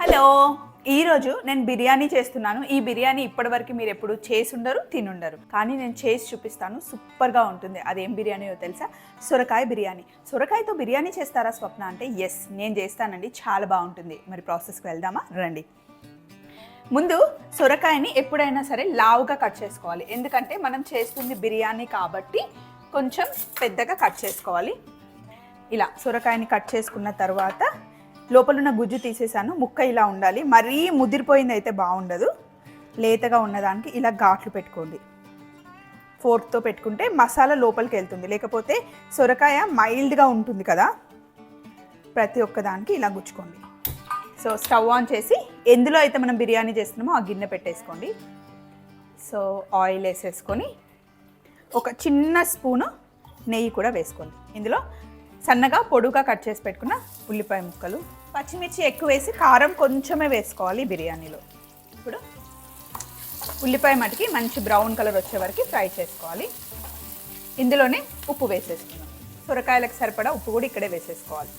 Hello. ఈరోజు నేను బిర్యానీ చేస్తున్నాను. ఈ బిర్యానీ ఇప్పటివరకు మీరు ఎప్పుడు చేసి ఉండరు తినుండరు. కానీ నేను చేసి చూపిస్తాను. సూపర్గా ఉంటుంది. అదేం బిర్యానీయో తెలుసా? సొరకాయ బిర్యానీ. సొరకాయతో బిర్యానీ చేస్తారా స్వప్న అంటే ఎస్ నేను చేస్తానండి. చాలా బాగుంటుంది. మరి ప్రాసెస్కి వెళ్దామా? రండి. ముందు సొరకాయని ఎప్పుడైనా సరే లావుగా కట్ చేసుకోవాలి. ఎందుకంటే మనం చేస్తుంది బిర్యానీ కాబట్టి కొంచెం పెద్దగా కట్ చేసుకోవాలి. ఇలా సొరకాయని కట్ చేసుకున్న తర్వాత లోపలున్న గుజ్జు తీసేసాను. ముక్క ఇలా ఉండాలి. మరీ ముదిరిపోయింది అయితే బాగుండదు. లేతగా ఉన్నదానికి ఇలా ఘాట్లు పెట్టుకోండి. ఫోర్క్తో పెట్టుకుంటే మసాలా లోపలికి వెళ్తుంది. లేకపోతే సొరకాయ మైల్డ్గా ఉంటుంది కదా. ప్రతి ఒక్కదానికి ఇలా గుచ్చుకోండి. సో స్టవ్ ఆన్ చేసి ఎందులో అయితే మనం బిర్యానీ చేస్తున్నామో ఆ గిన్నె పెట్టేసుకోండి. సో ఆయిల్ వేసేసుకొని ఒక చిన్న స్పూను నెయ్యి కూడా వేసుకోండి. ఇందులో సన్నగా పొడుగా కట్ చేసి పెట్టుకున్న ఉల్లిపాయ ముక్కలు పచ్చిమిర్చి ఎక్కువ వేసి కారం కొంచెమే వేసుకోవాలి బిర్యానీలో. ఇప్పుడు ఉల్లిపాయ మటుకి మంచి బ్రౌన్ కలర్ వచ్చే వరకు ఫ్రై చేసుకోవాలి. ఇందులోనే ఉప్పు వేసేసుకున్నాం సొరకాయలకు సరిపడా ఉప్పు కూడా ఇక్కడే వేసేసుకోవాలి.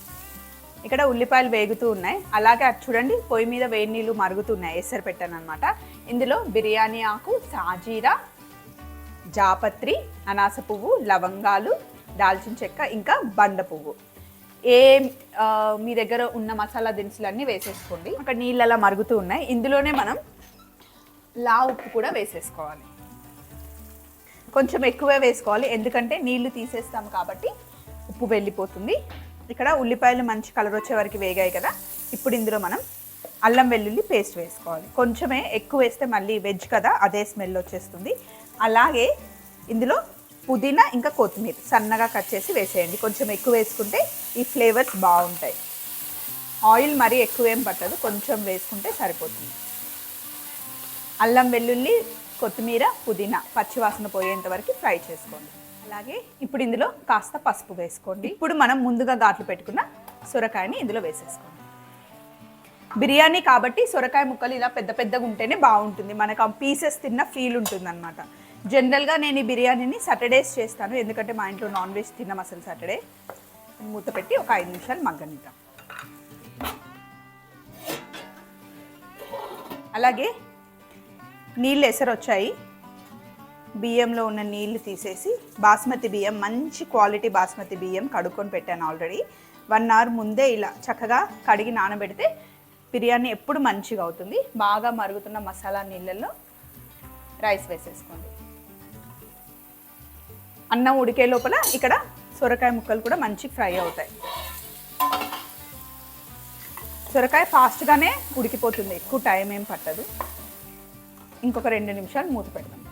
ఇక్కడ ఉల్లిపాయలు వేగుతూ ఉన్నాయి. అలాగే అటు చూడండి పొయ్యి మీద వేడి నీళ్ళు మరుగుతున్నాయి. ఎసరు పెట్టాను అనమాట ఇందులో బిర్యానీ ఆకు సాజీరా జాపత్రి అనాస పువ్వు లవంగాలు దాల్చిన చెక్క ఇంకా బండ పువ్వు. ఏ మీ దగ్గర ఉన్న మసాలా దినుసులన్నీ వేసేసుకోండి. అక్కడ నీళ్ళు అలా మరుగుతూ ఉన్నాయి. ఇందులోనే మనం లా ఉప్పు కూడా వేసేసుకోవాలి. కొంచెం ఎక్కువే వేసుకోవాలి. ఎందుకంటే నీళ్ళు తీసేస్తాం కాబట్టి ఉప్పు వెళ్ళిపోతుంది. ఇక్కడ ఉల్లిపాయలు మంచి కలర్ వచ్చే వరకు వేగాయి కదా. ఇప్పుడు ఇందులో మనం అల్లం వెల్లుల్లి పేస్ట్ వేసుకోవాలి. కొంచెమే ఎక్కువ వేస్తే మళ్ళీ వెజ్ కదా అదే స్మెల్ వచ్చేస్తుంది. అలాగే ఇందులో పుదీనా ఇంకా కొత్తిమీర సన్నగా కట్ చేసి వేసేయండి. కొంచెం ఎక్కువ వేసుకుంటే ఈ ఫ్లేవర్స్ బాగుంటాయి. ఆయిల్ మరీ ఎక్కువ ఏం పట్టదు కొంచెం వేసుకుంటే సరిపోతుంది. అల్లం వెల్లుల్లి కొత్తిమీర పుదీనా పచ్చివాసన పోయేంత వరకు ఫ్రై చేసుకోండి. అలాగే ఇప్పుడు ఇందులో కాస్త పసుపు వేసుకోండి. ఇప్పుడు మనం ముందుగా ఘాట్లు పెట్టుకున్న సొరకాయని ఇందులో వేసేసుకోండి. బిర్యానీ కాబట్టి సొరకాయ ముక్కలు ఇలా పెద్ద పెద్దగా ఉంటేనే బాగుంటుంది. మనకు ఆ పీసెస్ తిన్న ఫీల్ ఉంటుంది అనమాట జనరల్గా నేను ఈ బిర్యానీని సాటర్డేస్ చేస్తాను. ఎందుకంటే మా ఇంట్లో నాన్ వెజ్ తిన్నాం అసలు సాటర్డే మూత పెట్టి ఒక ఐదు నిమిషాలు మగ్గనిద్దాం. అలాగే నీళ్ళు ఎసరు వచ్చాయి బియ్యంలో ఉన్న నీళ్ళు తీసేసి బాస్మతి బియ్యం మంచి క్వాలిటీ బాస్మతి బియ్యం కడుక్కొని పెట్టాను ఆల్రెడీ వన్ అవర్ ముందే ఇలా చక్కగా కడిగి నానబెడితే బిర్యానీ ఎప్పుడు మంచిగా అవుతుంది. బాగా మరుగుతున్న మసాలా నీళ్ళల్లో రైస్ వేసేసుకోండి. అన్నం ఉడికే లోపల ఇక్కడ సొరకాయ ముక్కలు కూడా మంచి ఫ్రై అవుతాయి. సొరకాయ ఫాస్ట్గానే ఉడికిపోతుంది ఎక్కువ టైం ఏం పట్టదు. ఇంకొక రెండు నిమిషాలు మూత పెడదాం.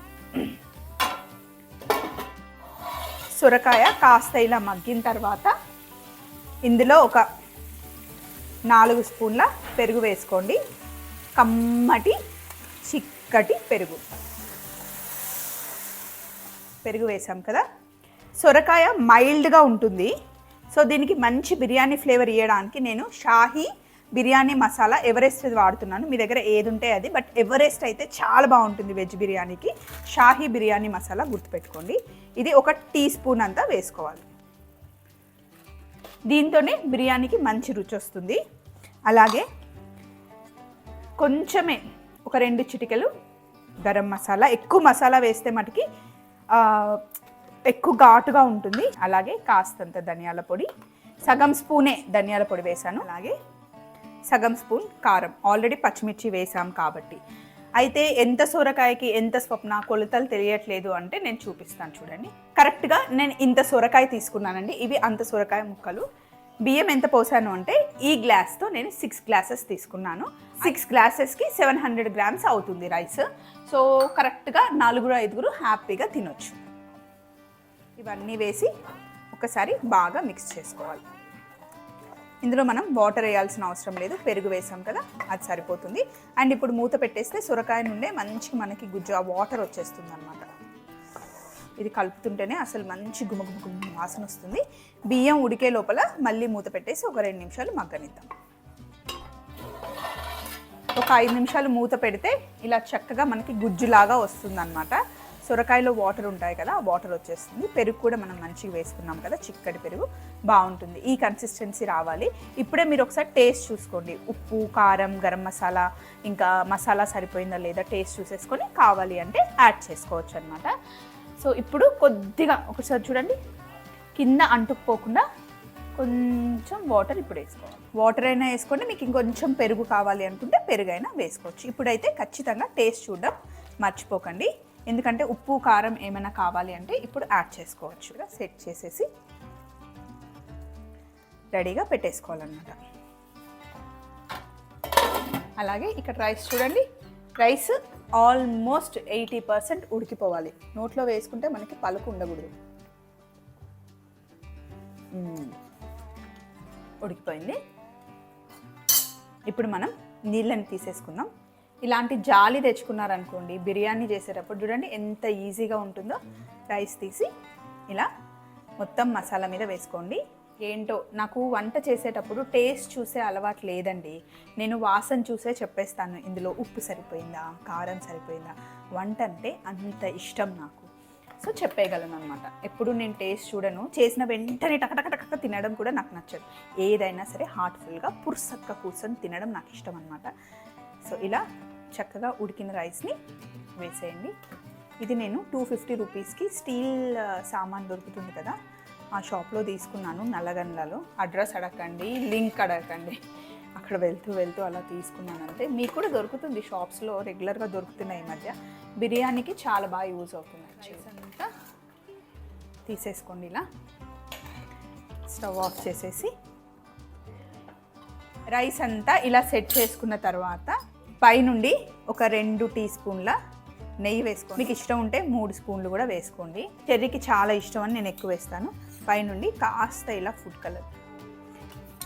సొరకాయ కాస్త ఇలా మగ్గిన తర్వాత ఇందులో ఒక నాలుగు స్పూన్ల పెరుగు వేసుకోండి. కమ్మటి చిక్కటి పెరుగు. పెరుగు వేసాం కదా. సొరకాయ మైల్డ్గా ఉంటుంది. సో దీనికి మంచి బిర్యానీ ఫ్లేవర్ ఇవ్వడానికి నేను షాహీ బిర్యానీ మసాలా ఎవరెస్ట్ వాడుతున్నాను. మీ దగ్గర ఏది ఉంటే అది. బట్ ఎవరెస్ట్ అయితే చాలా బాగుంటుంది వెజ్ బిర్యానీకి. షాహీ బిర్యానీ మసాలా గుర్తుపెట్టుకోండి. ఇది ఒక టీ స్పూన్ అంతా వేసుకోవాలి. దీంతోనే బిర్యానీకి మంచి రుచి వస్తుంది. అలాగే కొంచెమే ఒక రెండు చిటికెలు గరం మసాలా. ఎక్కువ మసాలా వేస్తే మటుకి ఎక్కువ ఘాటుగా ఉంటుంది. అలాగే కాస్తంత ధనియాల పొడి సగం స్పూనే ధనియాల పొడి వేసాను అలాగే సగం స్పూన్ కారం. ఆల్రెడీ పచ్చిమిర్చి వేసాం కాబట్టి. అయితే ఎంత సొరకాయకి ఎంత స్వప్న కొలతలు తెలియట్లేదు అంటే నేను చూపిస్తాను చూడండి. కరెక్ట్గా నేను ఇంత సొరకాయ తీసుకున్నానండి. ఇవి అంత సొరకాయ ముక్కలు. బియ్యం ఎంత పోసాను అంటే ఈ గ్లాస్తో నేను సిక్స్ గ్లాసెస్ తీసుకున్నాను. సిక్స్ గ్లాసెస్కి సెవెన్ హండ్రెడ్ గ్రామ్స్ అవుతుంది రైస్ సో కరెక్ట్గా నలుగురు ఐదుగురు హ్యాపీగా తినొచ్చు. ఇవన్నీ వేసి ఒకసారి బాగా మిక్స్ చేసుకోవాలి. ఇందులో మనం వాటర్ వేయాల్సిన అవసరం లేదు పెరుగు వేసాం కదా అది సరిపోతుంది. అండ్ ఇప్పుడు మూత పెట్టేస్తే సొరకాయ నుండే మంచి మనకి గుజ్జు ఆ వాటర్ వచ్చేస్తుంది అనమాట ఇది కలుపుతుంటేనే అసలు మంచి గుమ వాసన వస్తుంది. బియ్యం ఉడికే లోపల మళ్ళీ మూత పెట్టేసి ఒక రెండు నిమిషాలు మగ్గనిద్దాం. ఒక ఐదు నిమిషాలు మూత పెడితే ఇలా చక్కగా మనకి గుజ్జులాగా వస్తుంది అనమాట సొరకాయలో వాటర్ ఉంటాయి కదా ఆ వాటర్ వచ్చేస్తుంది. పెరుగు కూడా మనం మంచిగా వేసుకున్నాం కదా చిక్కటి పెరుగు. బాగుంటుంది. ఈ కన్సిస్టెన్సీ రావాలి. ఇప్పుడే మీరు ఒకసారి టేస్ట్ చూసుకోండి. ఉప్పు కారం గరం మసాలా ఇంకా మసాలా సరిపోయిందా లేదా టేస్ట్ చూసేసుకొని కావాలి అంటే యాడ్ చేసుకోవచ్చు అనమాట సో ఇప్పుడు కొద్దిగా ఒకసారి చూడండి. కింద అంటుకుపోకుండా కొంచెం వాటర్ ఇప్పుడు వేసుకోవాలి. వాటర్ అయినా వేసుకోండి మీకు ఇంకొంచెం పెరుగు కావాలి అనుకుంటే పెరుగు అయినా వేసుకోవచ్చు. ఇప్పుడైతే ఖచ్చితంగా టేస్ట్ చూడడం మర్చిపోకండి. ఎందుకంటే ఉప్పు కారం ఏమైనా కావాలి అంటే ఇప్పుడు యాడ్ చేసుకోవచ్చు. సెట్ చేసేసి రెడీగా పెట్టేసుకోవాలన్నమాట. అలాగే ఇక్కడ రైస్ చూడండి. రైస్ ఆల్మోస్ట్ ఎయిటీ పర్సెంట్ ఉడికిపోవాలి. నోట్లో వేసుకుంటే మనకి పలుకు ఉండకూడదు. ఉడికిపోయింది. ఇప్పుడు మనం నీళ్ళని తీసేసుకుందాం. ఇలాంటి జాలి తెచ్చుకున్నారనుకోండి బిర్యానీ చేసేటప్పుడు చూడండి ఎంత ఈజీగా ఉంటుందో. రైస్ తీసి ఇలా మొత్తం మసాలా మీద వేసుకోండి. ఏంటో నాకు వంట చేసేటప్పుడు టేస్ట్ చూసే అలవాటు లేదండి. నేను వాసన చూసే చెప్పేస్తాను. ఇందులో ఉప్పు సరిపోయిందా? కారం సరిపోయిందా? వంట అంటే అంత ఇష్టం నాకు. సో చెప్పేయగలను అనమాట ఎప్పుడు నేను టేస్ట్ చూడను. చేసిన వెంటనే టకటకటక తినడం కూడా నాకు నచ్చదు. ఏదైనా సరే హార్ట్ఫుల్గా పుర్సక్క కూర్చొని తినడం నాకు ఇష్టం అనమాట సో ఇలా చక్కగా ఉడికిన రైస్ని వేసేయండి. ఇది నేను టూ ఫిఫ్టీ రూపీస్కి స్టీల్ సామాన్ దొరుకుతుంది కదా? ఆ షాప్లో తీసుకున్నాను నల్లగండ్లలో. అడ్రస్ అడగండి లింక్ అడగండి. అక్కడ వెళ్తూ వెళ్తూ అలా తీసుకున్నాను అంతే. మీకు కూడా దొరుకుతుంది షాప్స్లో రెగ్యులర్గా దొరుకుతున్నాయి ఈ మధ్య. బిర్యానీకి చాలా బాగా యూజ్ అవుతుంది రైస్ అంతా? తీసేసుకోండి ఇలా. స్టవ్ ఆఫ్ చేసేసి. రైస్ అంతా ఇలా సెట్ చేసుకున్న తర్వాత పైనుండి ఒక రెండు టీ స్పూన్ల నెయ్యి వేసుకోండి. మీకు ఇష్టం ఉంటే మూడు స్పూన్లు కూడా వేసుకోండి. చెర్రీకి చాలా ఇష్టం అని నేను ఎక్కువ వేస్తాను. పైనుండి కాస్త ఇలా ఫుడ్ కలర్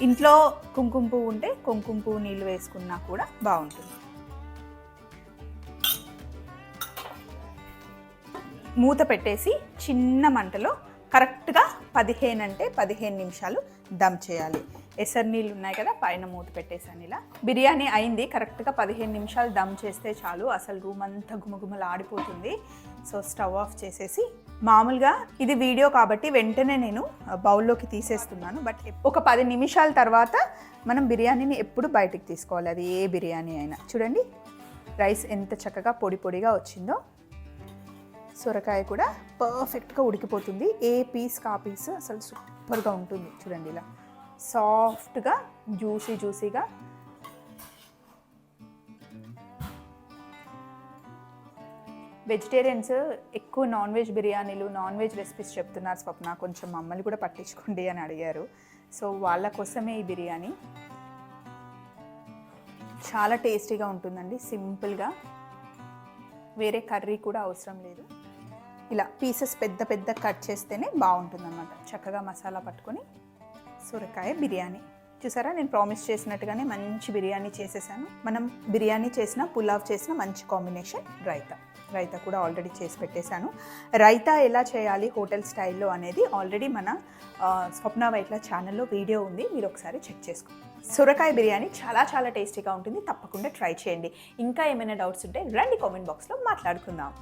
ఇంట్లో కుంకుమ పువ్వు ఉంటే కుంకుమ పువ్వు నీళ్ళు వేసుకున్నా కూడా బాగుంటుంది. మూత పెట్టేసి చిన్న మంటలో కరెక్ట్గా పదిహేను అంటే పదిహేను నిమిషాలు దమ్ చేయాలి. ఎసరు నీళ్ళు ఉన్నాయి కదా పైన మూత పెట్టేసాను ఇలా. బిర్యానీ అయింది కరెక్ట్గా పదిహేను నిమిషాలు దమ్ చేస్తే చాలు. అసలు రూమ్ అంతా గుమగుమలు ఆడిపోతుంది. సో స్టవ్ ఆఫ్ చేసేసి మామూలుగా ఇది వీడియో కాబట్టి వెంటనే నేను బౌల్లోకి తీసేస్తున్నాను. బట్ ఒక పది నిమిషాల తర్వాత మనం బిర్యానీని ఎప్పుడు బయటికి తీసుకోవాలి. అది ఏ బిర్యానీ అయినా. చూడండి రైస్ ఎంత చక్కగా పొడి పొడిగా వచ్చిందో. సొరకాయ కూడా పర్ఫెక్ట్గా ఉడికిపోతుంది. ఏ పీస్ కా పీస్ అసలు సూపర్గా ఉంటుంది. చూడండి ఇలా సాఫ్ట్గా జ్యూసీ జ్యూసీగా. వెజిటేరియన్స్ ఎక్కువ నాన్ వెజ్ బిర్యానీలు నాన్ వెజ్ రెసిపీస్ చెప్తున్నారు స్వప్న. కొంచెం మమ్మల్ని కూడా పట్టించుకోండి అని అడిగారు. సో వాళ్ళ కోసమే ఈ బిర్యానీ. చాలా టేస్టీగా ఉంటుందండి. సింపుల్గా. వేరే కర్రీ కూడా అవసరం లేదు. ఇలా పీసెస్ పెద్ద పెద్ద కట్ చేస్తేనే బాగుంటుంది అనమాట చక్కగా మసాలా పట్టుకొని సొరకాయ బిర్యానీ. చూసారా? నేను ప్రామిస్ చేసినట్టుగానే మంచి బిర్యానీ చేసేసాను. మనం బిర్యానీ చేసిన పులావ్ చేసిన మంచి కాంబినేషన్ రైతా. రైతా కూడా ఆల్రెడీ చేసి పెట్టేశాను. రైతా ఎలా చేయాలి హోటల్ స్టైల్లో అనేది ఆల్రెడీ మన స్వప్న వైట్ల ఛానల్లో వీడియో ఉంది. మీరు ఒకసారి చెక్ చేసుకోండి. సొరకాయ బిర్యానీ చాలా చాలా టేస్టీగా ఉంటుంది. తప్పకుండా ట్రై చేయండి. ఇంకా ఏమైనా డౌట్స్ ఉంటే రండి కామెంట్ బాక్స్లో మాట్లాడుకుందాం.